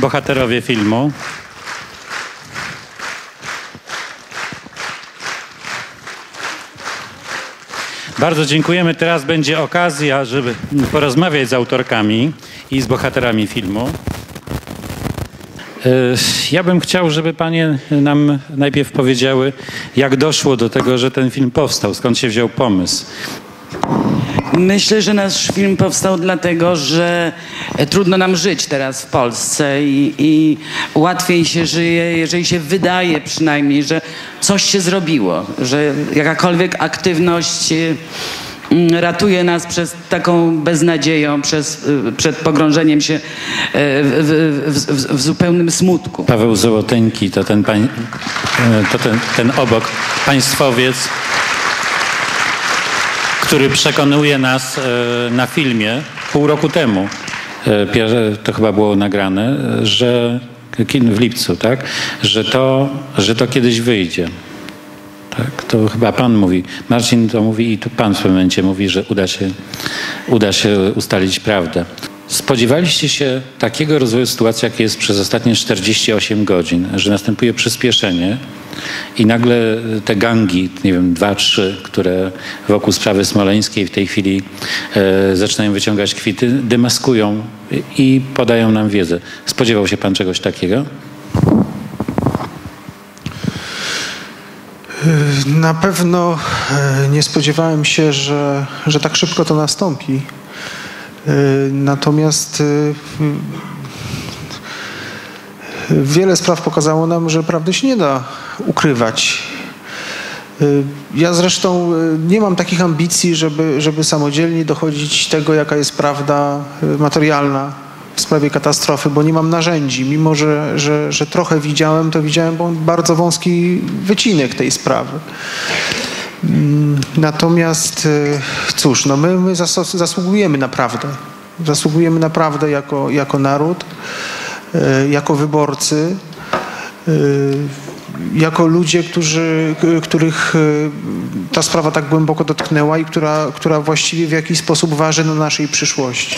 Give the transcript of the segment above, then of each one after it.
bohaterowie filmu. Bardzo dziękujemy. Teraz będzie okazja, żeby porozmawiać z autorkami i z bohaterami filmu. E, ja bym chciał, żeby panie nam najpierw powiedziały, jak doszło do tego, że ten film powstał, skąd się wziął pomysł. Myślę, że nasz film powstał dlatego, że trudno nam żyć teraz w Polsce i, i, łatwiej się żyje, jeżeli się wydaje przynajmniej, że coś się zrobiło, że jakakolwiek aktywność mm, ratuje nas przez taką beznadzieją, przez, y, przed pogrążeniem się w, w, w, w zupełnym smutku. Paweł Złoteńki to ten, pań, to ten, ten obok państwowiec, który przekonuje nas e, na filmie pół roku temu, e, to chyba było nagrane, że w lipcu, tak, że to, że to kiedyś wyjdzie. Tak, to chyba pan mówi. Marcin to mówi i tu pan w pewnym momencie mówi, że uda się, uda się ustalić prawdę. Spodziewaliście się takiego rozwoju sytuacji, jaki jest przez ostatnie 48 godzin, że następuje przyspieszenie i nagle te gangi, nie wiem, dwa, trzy, które wokół sprawy smoleńskiej w tej chwili e, zaczynają wyciągać kwity, demaskują i podają nam wiedzę. Spodziewał się pan czegoś takiego? Na pewno e, nie spodziewałem się, że, że tak szybko to nastąpi. E, natomiast e, wiele spraw pokazało nam, że prawdy się nie da ukrywać. Ja zresztą nie mam takich ambicji, żeby, żeby samodzielnie dochodzić tego, jaka jest prawda materialna w sprawie katastrofy, bo nie mam narzędzi. Mimo, że, że, że trochę widziałem, to widziałem bardzo wąski wycinek tej sprawy. Mm, natomiast cóż, no my, my zasługujemy na prawdę. Zasługujemy na prawdę jako, jako naród, jako wyborcy, jako ludzie, którzy, których ta sprawa tak głęboko dotknęła i która, która właściwie w jakiś sposób waży na naszej przyszłości.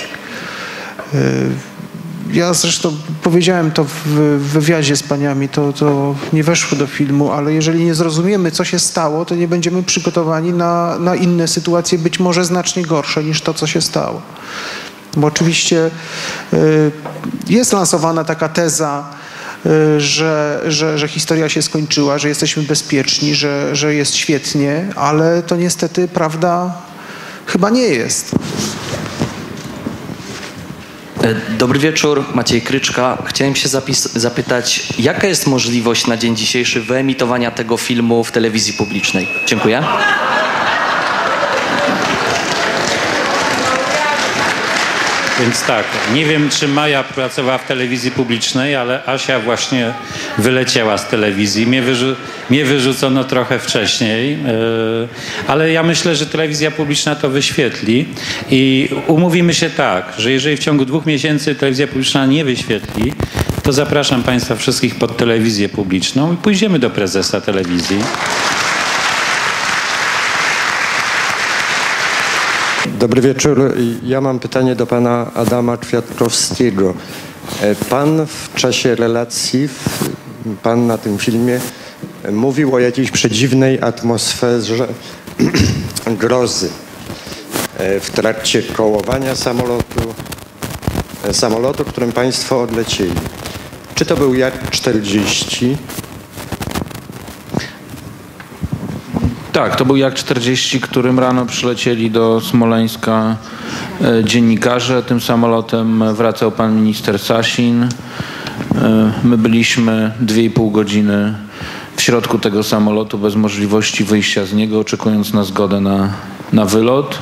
Ja zresztą powiedziałem to w wywiadzie z paniami, to, to nie weszło do filmu, ale jeżeli nie zrozumiemy, co się stało, to nie będziemy przygotowani na, na inne sytuacje, być może znacznie gorsze niż to, co się stało. Bo oczywiście jest lansowana taka teza, że, że, że historia się skończyła, że jesteśmy bezpieczni, że, że jest świetnie, ale to niestety prawda chyba nie jest. Dobry wieczór, Maciej Kryczka. Chciałem się zapytać, jaka jest możliwość na dzień dzisiejszy wyemitowania tego filmu w telewizji publicznej? Dziękuję. Więc tak, nie wiem, czy Maja pracowała w telewizji publicznej, ale Asia właśnie wyleciała z telewizji. Mnie, wyrzu mnie wyrzucono trochę wcześniej, yy, ale ja myślę, że telewizja publiczna to wyświetli i umówimy się tak, że jeżeli w ciągu dwóch miesięcy telewizja publiczna nie wyświetli, to zapraszam Państwa wszystkich pod telewizję publiczną i pójdziemy do prezesa telewizji. Dobry wieczór. Ja mam pytanie do pana Adama Kwiatkowskiego. E, pan w czasie relacji, pan na tym filmie mówił o jakiejś przedziwnej atmosferze grozy e, w trakcie kołowania samolotu, e, samolotu, którym państwo odlecieli. Czy to był Jak-40? Tak, to był Jak 40, którym rano przylecieli do Smoleńska e, dziennikarze. Tym samolotem wracał pan minister Sasin. E, my byliśmy 2,5 godziny w środku tego samolotu bez możliwości wyjścia z niego, oczekując na zgodę na, na wylot.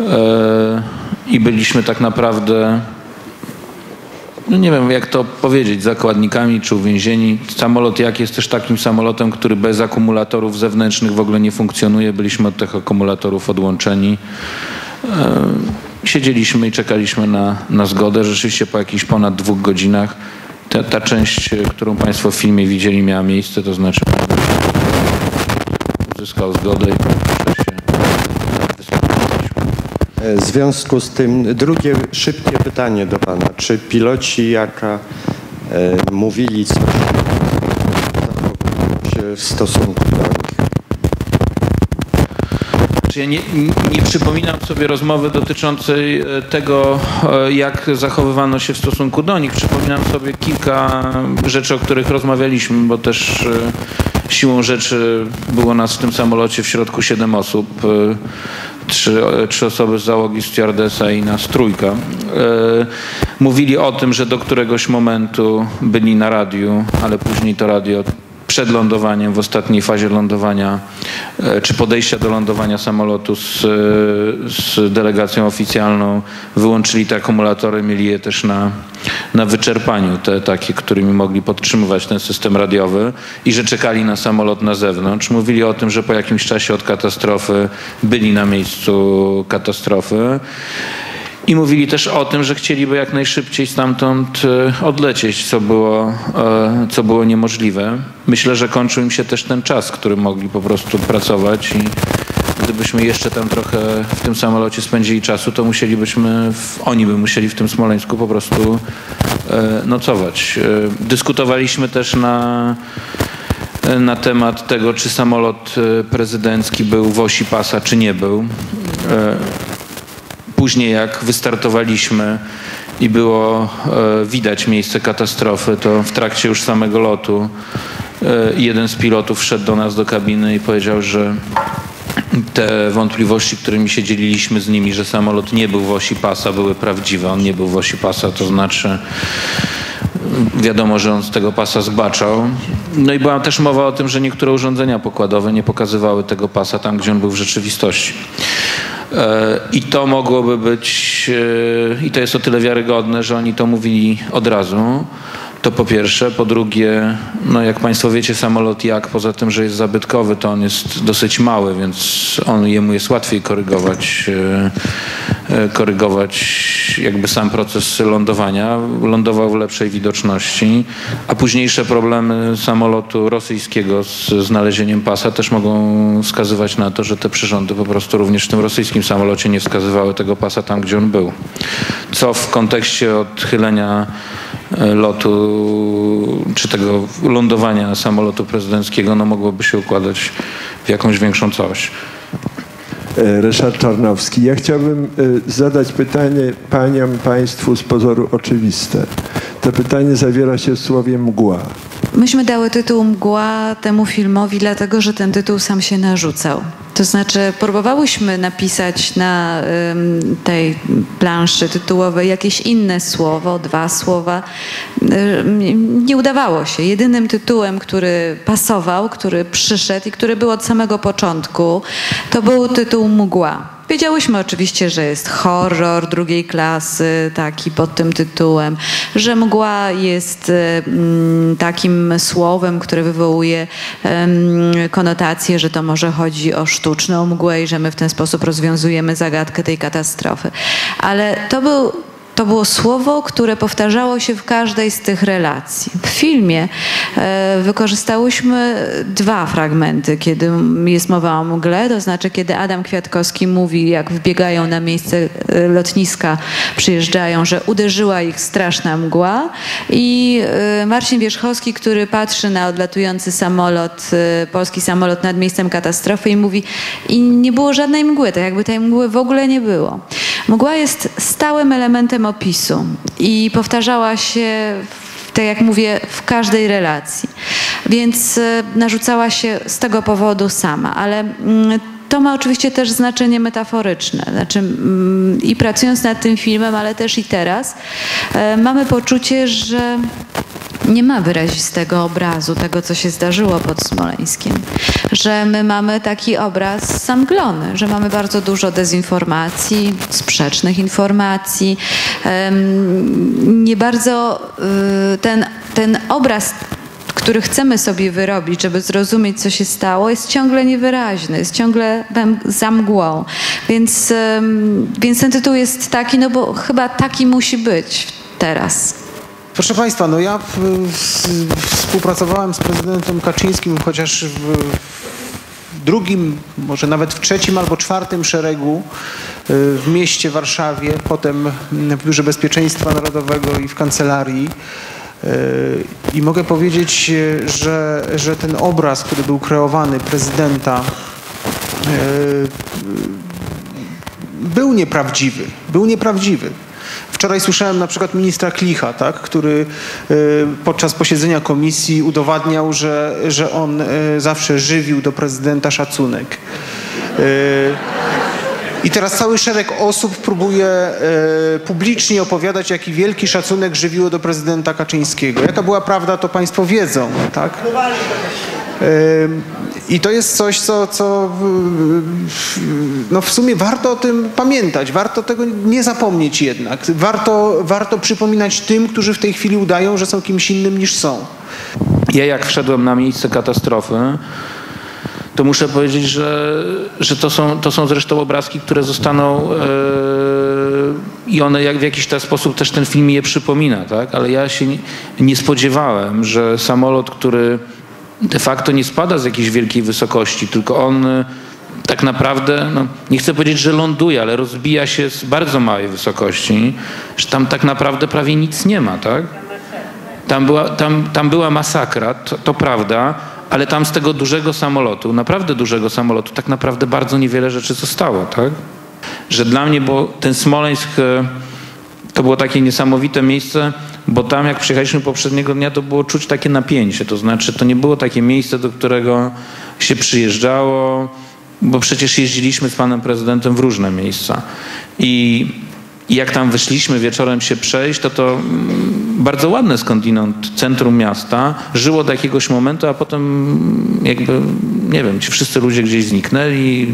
E, I byliśmy tak naprawdę no nie wiem jak to powiedzieć, zakładnikami czy uwięzieni. Samolot jak jest też takim samolotem, który bez akumulatorów zewnętrznych w ogóle nie funkcjonuje. Byliśmy od tych akumulatorów odłączeni. E, siedzieliśmy i czekaliśmy na, na zgodę. Rzeczywiście po jakichś ponad dwóch godzinach ta, ta część, którą Państwo w filmie widzieli, miała miejsce, to znaczy uzyskał zgodę i w związku z tym drugie szybkie pytanie do Pana. Czy piloci Jaka mówili coś się w stosunku do nich. Ja nie, nie przypominam sobie rozmowy dotyczącej e, tego, e, jak zachowywano się w stosunku do nich. Przypominam sobie kilka rzeczy, o których rozmawialiśmy, bo też e, siłą rzeczy było nas w tym samolocie w środku siedem osób. Trzy, trzy osoby z załogi stewardesa i nas trójka. Mówili o tym, że do któregoś momentu byli na radiu, ale później to radio przed lądowaniem, w ostatniej fazie lądowania, e, czy podejścia do lądowania samolotu z, e, z delegacją oficjalną, wyłączyli te akumulatory, mieli je też na, na wyczerpaniu, te takie, którymi mogli podtrzymywać ten system radiowy i że czekali na samolot na zewnątrz. Mówili o tym, że po jakimś czasie od katastrofy byli na miejscu katastrofy. I mówili też o tym, że chcieliby jak najszybciej stamtąd e, odlecieć, co było, e, co było niemożliwe. Myślę, że kończył im się też ten czas, który mogli po prostu pracować i gdybyśmy jeszcze tam trochę w tym samolocie spędzili czasu, to musielibyśmy, oni by musieli w tym Smoleńsku po prostu e, nocować. Dyskutowaliśmy też na na temat tego, czy samolot prezydencki był w osi pasa, czy nie był później jak wystartowaliśmy i było e, widać miejsce katastrofy, to w trakcie już samego lotu e, jeden z pilotów wszedł do nas do kabiny i powiedział, że te wątpliwości, którymi się dzieliliśmy z nimi, że samolot nie był w osi pasa, były prawdziwe. On nie był w osi pasa, to znaczy wiadomo, że on z tego pasa zbaczał. No i była też mowa o tym, że niektóre urządzenia pokładowe nie pokazywały tego pasa tam, gdzie on był w rzeczywistości. I to mogłoby być, e, i to jest o tyle wiarygodne, że oni to mówili od razu. To po pierwsze. Po drugie, no jak Państwo wiecie, samolot jak, poza tym, że jest zabytkowy, to on jest dosyć mały, więc on, jemu jest łatwiej korygować, e, jakby sam proces lądowania. Lądował w lepszej widoczności, a późniejsze problemy samolotu rosyjskiego z znalezieniem pasa też mogą wskazywać na to, że te przyrządy po prostu również w tym rosyjskim samolocie nie wskazywały tego pasa tam, gdzie on był. Co w kontekście odchylenia E, lotu, czy tego lądowania samolotu prezydenckiego, no mogłoby się układać w jakąś większą całość. E, Ryszard Czarnowski. Ja chciałbym e, zadać pytanie paniom, państwu z pozoru oczywiste. To pytanie zawiera się w słowie mgła. Myśmy dały tytuł Mgła temu filmowi, dlatego że ten tytuł sam się narzucał. To znaczy, próbowałyśmy napisać na um, tej planszy tytułowej jakieś inne słowo, dwa słowa. Um, nie udawało się. Jedynym tytułem, który pasował, który przyszedł i który był od samego początku, to był tytuł Mgła. Wiedziałyśmy oczywiście, że jest horror drugiej klasy, taki pod tym tytułem, że mgła jest mm, takim słowem, które wywołuje konotację, że to może chodzi o sztuczną mgłę i że my w ten sposób rozwiązujemy zagadkę tej katastrofy. Ale to był to było słowo, które powtarzało się w każdej z tych relacji. W filmie e, wykorzystałyśmy dwa fragmenty, kiedy jest mowa o mgle, to znaczy kiedy Adam Kwiatkowski mówi, jak wbiegają na miejsce e, lotniska, przyjeżdżają, że uderzyła ich straszna mgła i e, Marcin Wierzchowski, który patrzy na odlatujący samolot, polski samolot nad miejscem katastrofy i mówi i nie było żadnej mgły, tak jakby tej mgły w ogóle nie było. Mgła jest stałym elementem opisu i powtarzała się, tak jak mówię, w każdej relacji. Więc e, narzucała się z tego powodu sama, ale mm, to ma oczywiście też znaczenie metaforyczne. Znaczy, mm, I pracując nad tym filmem, ale też i teraz, e, mamy poczucie, że nie ma wyrazistego obrazu tego, co się zdarzyło pod Smoleńskiem. Że my mamy taki obraz zamglony, że mamy bardzo dużo dezinformacji, sprzecznych informacji. Nie bardzo y, ten, ten obraz który chcemy sobie wyrobić, żeby zrozumieć, co się stało, jest ciągle niewyraźny, jest ciągle za mgłą. Więc, więc ten tytuł jest taki, no bo chyba taki musi być teraz. Proszę Państwa, no ja współpracowałem z prezydentem Kaczyńskim chociaż w, drugim, może nawet w trzecim albo czwartym szeregu y, w mieście Warszawie, potem w Biurze Bezpieczeństwa Narodowego i w kancelarii. I mogę powiedzieć, że, że ten obraz, który był kreowany prezydenta, e, był nieprawdziwy. Był nieprawdziwy. Wczoraj słyszałem na przykład ministra Klicha, tak, który e, podczas posiedzenia komisji udowadniał, że, że on zawsze żywił do prezydenta szacunek. I teraz cały szereg osób próbuje e, publicznie opowiadać, jaki wielki szacunek żywiło do prezydenta Kaczyńskiego. Jaka była prawda, to państwo wiedzą, tak? E, I to jest coś, co, co no w sumie warto o tym pamiętać, warto tego nie zapomnieć jednak. Warto, warto przypominać tym, którzy w tej chwili udają, że są kimś innym niż są. Ja jak wszedłem na miejsce katastrofy, to muszę powiedzieć, że, że to, są, to są zresztą obrazki, które zostaną yy, i one jak w jakiś ten sposób też ten film je przypomina, tak? Ale ja się nie, nie spodziewałem, że samolot, który de facto nie spada z jakiejś wielkiej wysokości, tylko on e, tak naprawdę, no, nie chcę powiedzieć, że ląduje, ale rozbija się z bardzo małej wysokości, że tam tak naprawdę prawie nic nie ma, tak? Tam była, tam, tam była masakra, to, to prawda, ale tam z tego dużego samolotu, naprawdę dużego samolotu, tak naprawdę bardzo niewiele rzeczy zostało, tak? Że dla mnie, bo ten Smoleńsk e, to było takie niesamowite miejsce, bo tam jak przyjechaliśmy poprzedniego dnia, to było czuć takie napięcie, to znaczy to nie było takie miejsce, do którego się przyjeżdżało, bo przecież jeździliśmy z panem prezydentem w różne miejsca i i jak tam wyszliśmy wieczorem się przejść, to to mm, bardzo ładne skądinąd centrum miasta żyło do jakiegoś momentu, a potem jakby, nie wiem, ci wszyscy ludzie gdzieś zniknęli,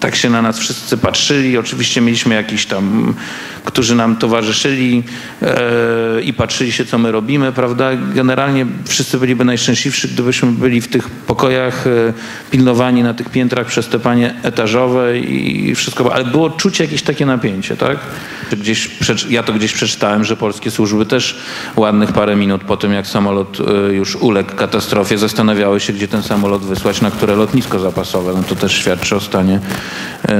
tak się na nas wszyscy patrzyli. Oczywiście mieliśmy jakiś tam, którzy nam towarzyszyli e, i patrzyli się, co my robimy, prawda? Generalnie wszyscy byliby najszczęśliwsi, gdybyśmy byli w tych pokojach e, pilnowani na tych piętrach przez te panie etażowe i wszystko, ale było czuć jakieś takie napięcie, tak? Gdzieś, ja to gdzieś przeczytałem, że polskie służby też ładnych parę minut po tym, jak samolot e, już uległ katastrofie, zastanawiały się, gdzie ten samolot wysłać, na które lotnisko zapasowe. No to też świadczy o stanie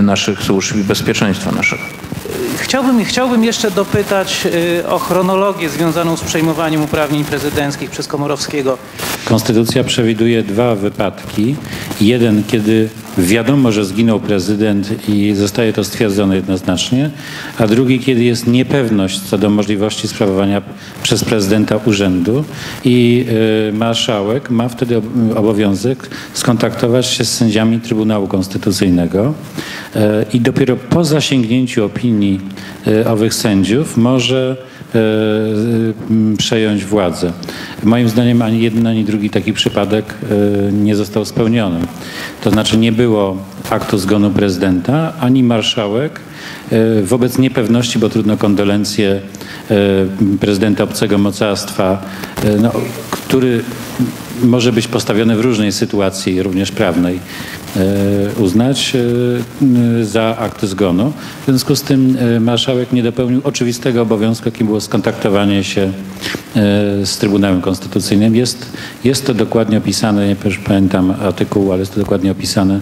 naszych służb i bezpieczeństwa naszego. Chciałbym, chciałbym jeszcze dopytać e, o chronologię związaną z przejmowaniem uprawnień prezydenckich przez Komorowskiego. Konstytucja przewiduje dwa wypadki. Jeden, kiedy wiadomo, że zginął prezydent i zostaje to stwierdzone jednoznacznie, a drugi, kiedy jest niepewność co do możliwości sprawowania przez prezydenta urzędu i y, marszałek ma wtedy obowiązek skontaktować się z sędziami Trybunału Konstytucyjnego y, i dopiero po zasięgnięciu opinii y, owych sędziów może przejąć władzę. Moim zdaniem ani jeden, ani drugi taki przypadek nie został spełniony. To znaczy nie było aktu zgonu prezydenta, ani marszałek e, wobec niepewności, bo trudno kondolencje e, prezydenta obcego mocarstwa, e, no, który może być postawiony w różnej sytuacji, również prawnej, uznać za akt zgonu. W związku z tym marszałek nie dopełnił oczywistego obowiązku, jakim było skontaktowanie się z Trybunałem Konstytucyjnym. Jest, jest to dokładnie opisane, nie pamiętam artykułu, ale jest to dokładnie opisane.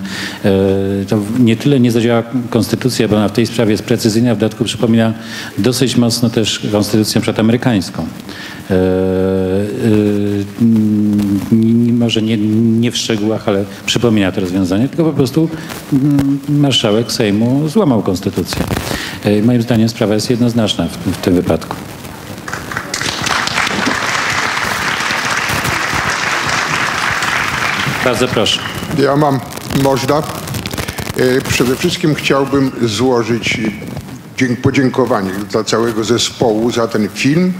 To nie tyle nie zadziała konstytucja, bo ona w tej sprawie jest precyzyjna, w dodatku przypomina dosyć mocno też konstytucję przedamerykańską. Może nie, nie w szczegółach, ale przypomina to rozwiązanie, tylko po prostu marszałek Sejmu złamał konstytucję. Moim zdaniem sprawa jest jednoznaczna w, w tym wypadku. Bardzo proszę. Ja mam, można. E, przede wszystkim chciałbym złożyć podziękowanie dla całego zespołu za ten film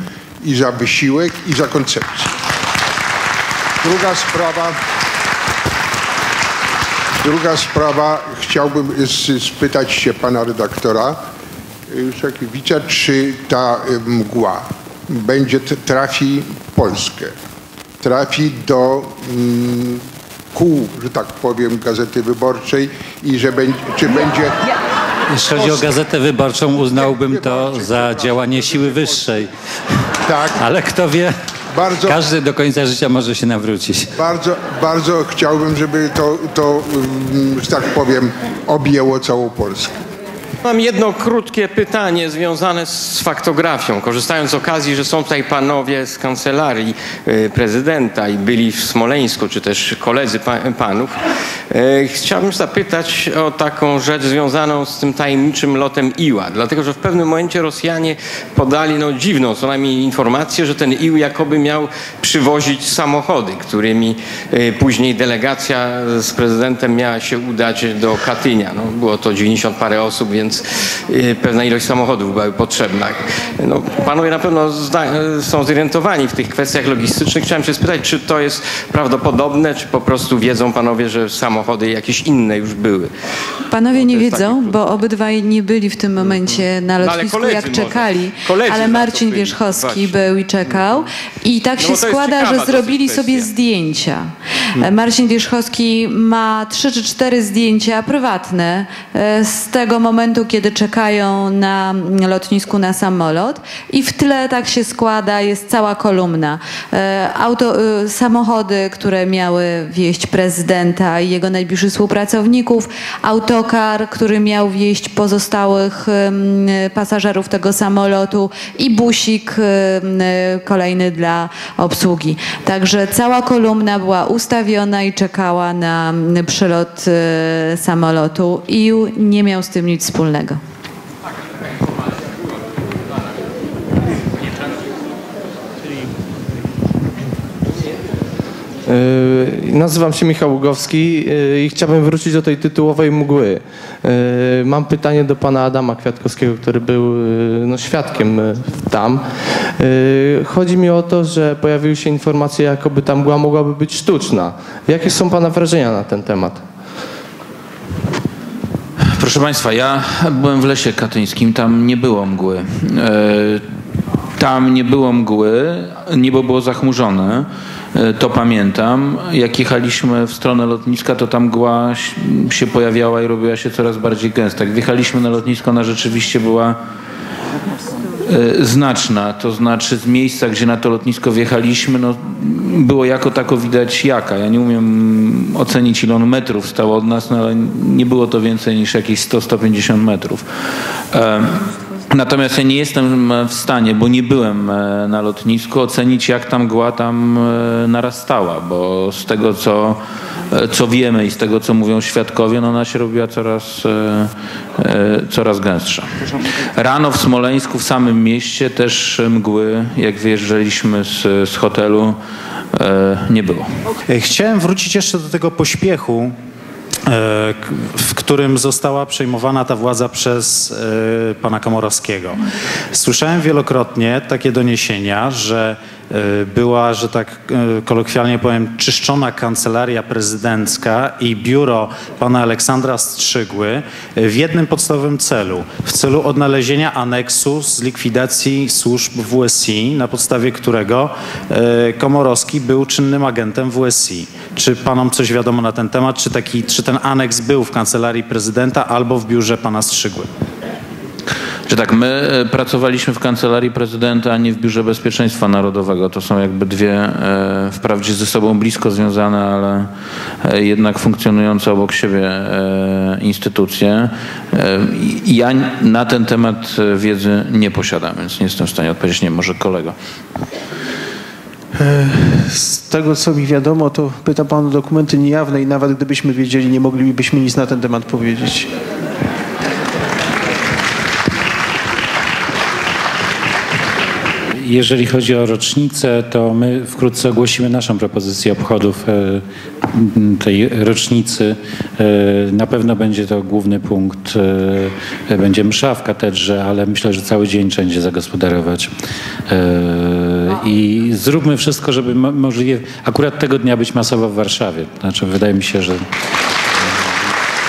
i za wysiłek i za koncepcję. Druga sprawa. Druga sprawa, chciałbym spytać się pana redaktora Szakiewicza, czy ta mgła będzie trafi Polskę, trafi do mm, kół, że tak powiem, Gazety Wyborczej i że będzie, czy będzie... Jeśli chodzi o Gazetę Wyborczą, uznałbym to za działanie siły wyższej. Tak. Ale kto wie, bardzo, każdy do końca życia może się nawrócić. Bardzo, bardzo chciałbym, żeby to, to, mm, że tak powiem, objęło całą Polskę. Mam jedno krótkie pytanie związane z faktografią. Korzystając z okazji, że są tutaj panowie z kancelarii y, prezydenta i byli w Smoleńsku, czy też koledzy pa, panów, chciałbym zapytać o taką rzecz związaną z tym tajemniczym lotem Iła. Dlatego, że w pewnym momencie Rosjanie podali no, dziwną co najmniej informację, że ten Ił jakoby miał przywozić samochody, którymi y, później delegacja z prezydentem miała się udać do Katynia. No, było to 90 parę osób, więc y, pewna ilość samochodów była potrzebna. No, panowie na pewno są zorientowani w tych kwestiach logistycznych. Chciałem się spytać, czy to jest prawdopodobne, czy po prostu wiedzą panowie, że samochody jakieś inne już były. Panowie nie to jest wiedzą, bo obydwaj nie byli w tym momencie na No, lotnisku, koledzy jak czekali. Koledzy ale Marcin Wierzchowski właśnie. był i czekał. I tak No się składa, że zrobili dosyć sobie kwestia. zdjęcia. E, Marcin Wierzchowski ma trzy czy cztery zdjęcia prywatne e, z tego momentu, kiedy czekają na lotnisku na samolot. I w tle tak się składa, jest cała kolumna. E, Auto, samochody, które miały wieść prezydenta i jego najbliższych współpracowników, autokar, który miał wieść pozostałych pasażerów tego samolotu i busik kolejny dla obsługi. Także cała kolumna była ustawiona i czekała na przylot e, samolotu i nie miał z tym nic wspólnego. Nazywam się Michał Ługowski yy, i chciałbym wrócić do tej tytułowej mgły. Yy, Mam pytanie do pana Adama Kwiatkowskiego, który był yy, no, świadkiem yy, tam. Yy, Chodzi mi o to, że pojawiły się informacje, jakoby ta mgła mogłaby być sztuczna. Jakie są pana wrażenia na ten temat? Proszę Państwa, ja byłem w Lesie Katyńskim, tam nie było mgły. Tam nie było mgły, niebo było zachmurzone, e, to pamiętam. Jak jechaliśmy w stronę lotniska, to tam mgła się pojawiała i robiła się coraz bardziej gęsta. Jak wjechaliśmy na lotnisko, ona rzeczywiście była e, znaczna, to znaczy z miejsca, gdzie na to lotnisko wjechaliśmy, no, było jako tako widać jaka. Ja nie umiem ocenić, ile on metrów stał od nas, no, ale nie było to więcej niż jakieś 100-150 metrów. E, Natomiast ja nie jestem w stanie, bo nie byłem e, na lotnisku, ocenić jak ta mgła tam e, narastała, bo z tego co, e, co wiemy i z tego co mówią świadkowie, no ona się robiła coraz, e, e, coraz gęstsza. Rano w Smoleńsku, w samym mieście też mgły, jak wyjeżdżaliśmy z, z hotelu, e, nie było. E, Chciałem wrócić jeszcze do tego pośpiechu, e, w którym została przejmowana ta władza przez e, pana Komorowskiego. Słyszałem wielokrotnie takie doniesienia, że e, była, że tak e, kolokwialnie powiem, czyszczona kancelaria prezydencka i biuro pana Aleksandra Strzygły e, w jednym podstawowym celu, w celu odnalezienia aneksu z likwidacji służb WSI, na podstawie którego e, Komorowski był czynnym agentem WSI. Czy panom coś wiadomo na ten temat? Czy, taki, czy ten aneks był w kancelarii prezydenta albo w biurze pana Strzygły? Że tak, my e, pracowaliśmy w kancelarii prezydenta, a nie w Biurze Bezpieczeństwa Narodowego. To są jakby dwie, e, wprawdzie ze sobą blisko związane, ale e, jednak funkcjonujące obok siebie instytucje. Ja na ten temat wiedzy nie posiadam, więc nie jestem w stanie odpowiedzieć. Nie, może kolega. Z tego, co mi wiadomo, to pyta pan o dokumenty niejawne i nawet gdybyśmy wiedzieli, nie moglibyśmy nic na ten temat powiedzieć. Jeżeli chodzi o rocznicę, to my wkrótce ogłosimy naszą propozycję obchodów e, tej rocznicy. E, Na pewno będzie to główny punkt. e, Będzie msza w katedrze, ale myślę, że cały dzień trzeba będzie zagospodarować. I zróbmy wszystko, żeby mo- możliwie akurat tego dnia być masowo w Warszawie. Znaczy, wydaje mi się, że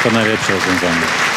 to najlepsze rozwiązanie.